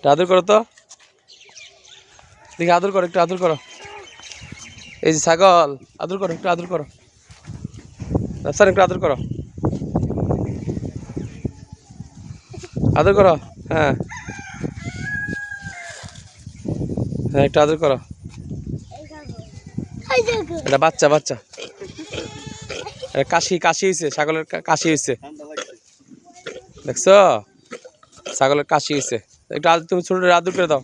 একটু আদর করো তো। দেখি আদর করো, একটু আদর করো। এই যে ছাগল, আদর করো, একটু আদর করো। রাফসান একটু আদর করো। আদর করো হ্যাঁ। হ্যাঁ একটু আদর করো। এটা বাচ্চা বাচ্চা। কাশি কাশি হয়েছে ছাগলের কাশি হয়েছে দেখছ? ছাগলের কাশি হয়েছে একটু তুমি ছোটটা আদর করে দাও।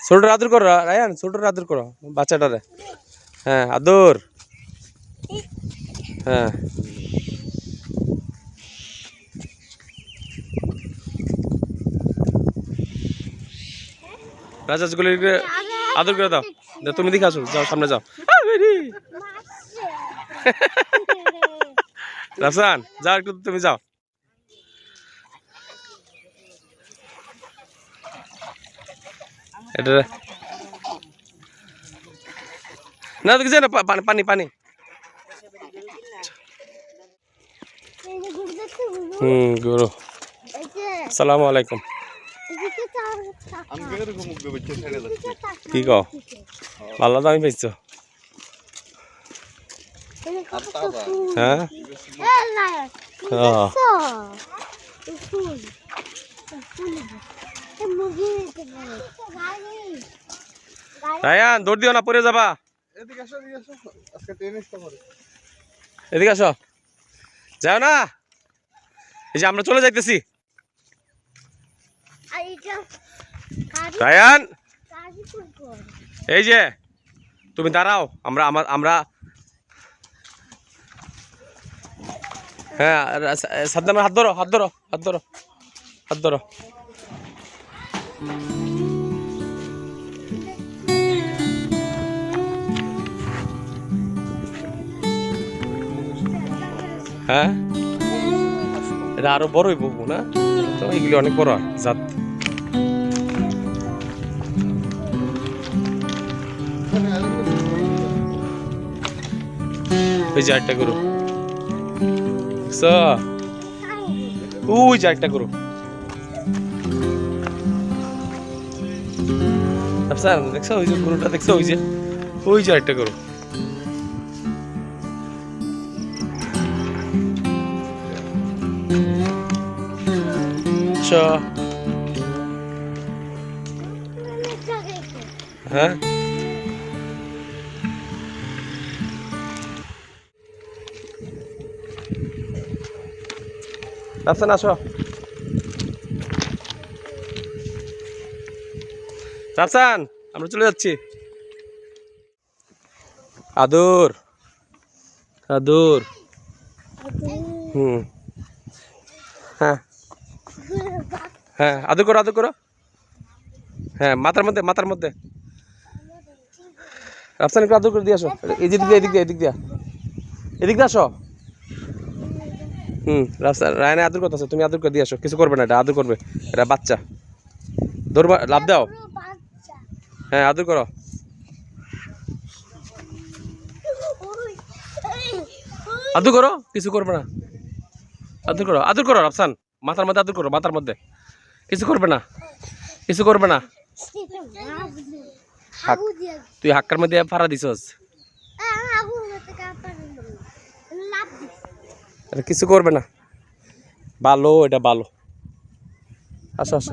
ছোটটা আদর করো রায়ান ছোটটা আদর করো বাচ্চাটারে। হ্যাঁ আদর। হ্যাঁ। রাজাজগুলিকে আদর করে দাও। তুমি দেখে আসো যাও সামনে যাও। রাফসান যাও একটু তুমি যাও। এটা না দেখছি না পা- পানি পানি পানি হুম গুরু আসসালামু আলাইকুম কি কও ভালো দামি পাইছো হ্যাঁ হ্যাঁ। রায়ান দৌড় দিও না পড়ে যাবা। এদিকে আসো এদিকে আসো। আজকে টেনিসটা করে এদিকে আসো। যাও না। এই যে আমরা চলে যাইতেছি। রায়ান এই যে তুমি দাঁড়াও আমরা আমার আমরা হ্যাঁ সাদ্দামের হাত ধরো হাত ধরো হাত ধরো হাত ধরো। হ্যাঁ? এটা আরও বড় হইব না? তো এগুলি অনেক বড় জাত। ওই যে একটা গরু। দেখছ? ওই যে একটা গরু। আফসান দেখছ ওই যে গরুটা দেখছ ওই যে ওই যে একটা গরু চ হ্যাঁ? আসো। রাফসান আমরা চলে যাচ্ছি। আদর আদর। হুম। হ্যাঁ। হ্যাঁ আদর করো আদর করো। হ্যাঁ মাথার মধ্যে মাথার মধ্যে। রাফসান, একটু আদর করে দিয়ে আসো। এদিক দিয়ে এদিক দিয়ে এদিক দিয়ে। এদিক দিয়ে আসো। হুম, রাফসান রায়না আদর করতেছে তুমি আদর করে দিয়ে আসো। কিছু করবে না এটা, আদর করবে। এটা বাচ্চা। ধরবা লাভ দাও। হ্যাঁ আদর করো। আদর করো, কিছু করবে না। আদর করো আদর করো, রাফসান। মাথার মধ্যে আদর করো, মাথার মধ্যে। কিছু করবে না। কিছু করবে না। তুই হাক্কার মধ্যে ফাড়া দিছস। কিছু করবে না। ভালো এটা ভালো আসো আসো।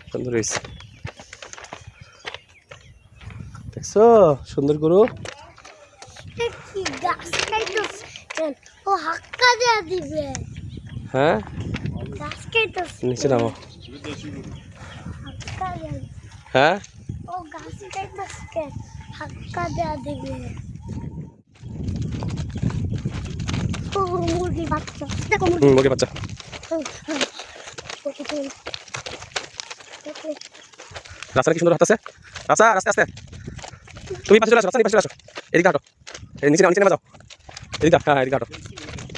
সুন্দর হয়েছে। দেখছ? সুন্দর গরু? হ্যাঁ? নিচে নামো। হ্যাঁ? মুরগি বাচ্চা। দেখো মুরগি। বাচ্চা। রাস্তা কি সুন্দর হাঁটতেছে? রাস্তা রাস্তা আস্তে। তুমি পাশে চলে আসো রাস্তা পাশে আসো। এদিকে হাঁটো। নিচে নামা, নিচে নেমে যাও। এদিকে হ্যাঁ এদিকে হাঁটো।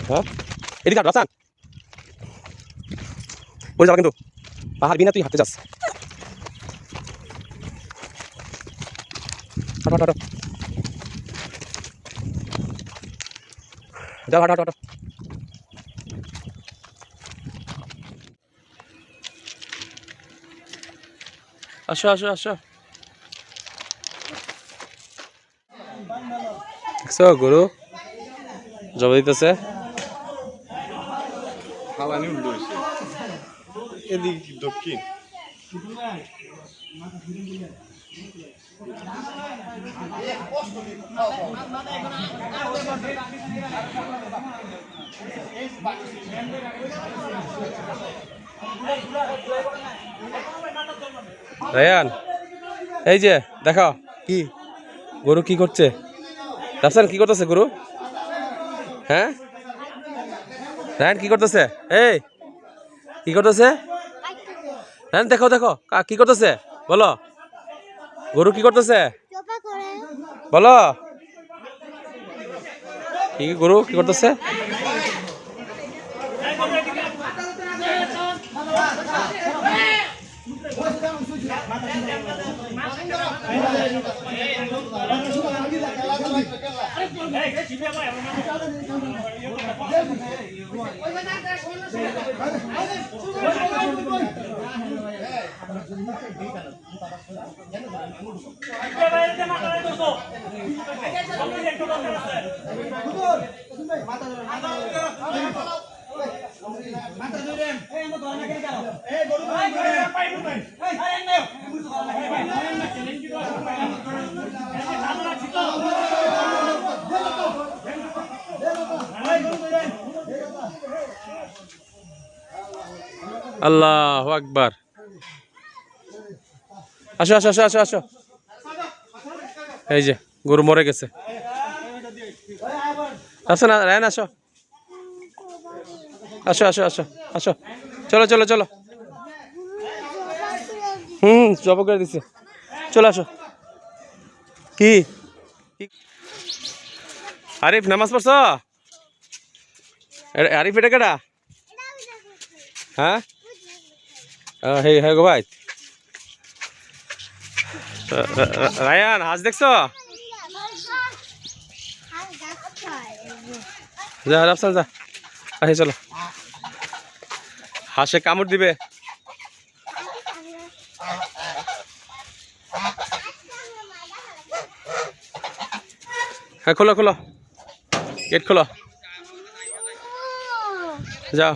হ্যাঁ? এদিকে হাঁটো রাস্তা ওই যাবা কিন্তু। পাহাড় বিনা তুই হাঁটতে যাস। হাঁটো হাঁটো হাঁটো। যাও হাঁটো হাঁটো হাঁটো। আসো আসো আসো। দেখছ গরু? জবা দিতেছে। দক্ষিণ। রায়ান এই যে দেখো কি? গরু কি করছে? রাফসান কি করতেছে গরু? হ্যাঁ? রায়ান কি করতেছে? এই কি করতেছে? রায়ান দেখো দেখো কি করতেছে? বলো। গরু কি করতেছে? বলো। কি গরু কি করতেছে? মাথা ধরে মাথা ধরে এই আমরা ধরে না কেন আল্লাহ আকবার। আসো আসো আসো আসো আসো। এই যে, গরু মরে গেছে। আসো না রায়ন আসো। আসো আসো আসো আসো। চলো চলো চলো। হুম, জব করে দিছে। চলো, আসো। কি? আরিফ, নামাজ পড়ছ? আরিফ, এটা কেটা হ্যাঁ? হে হে গো ভাই। রায়ান হাঁস দেখছ? যা রাফসান যা। আহে চলো। হাঁসে কামড় দিবে। হ্যাঁ খোলো খোলো। গেট খোলো। যাও।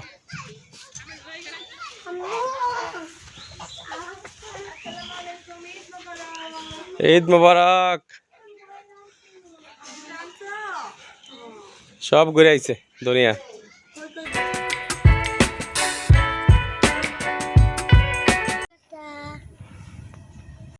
ঈদ মোবারক। সব ঘুরে আইছে দুনিয়া।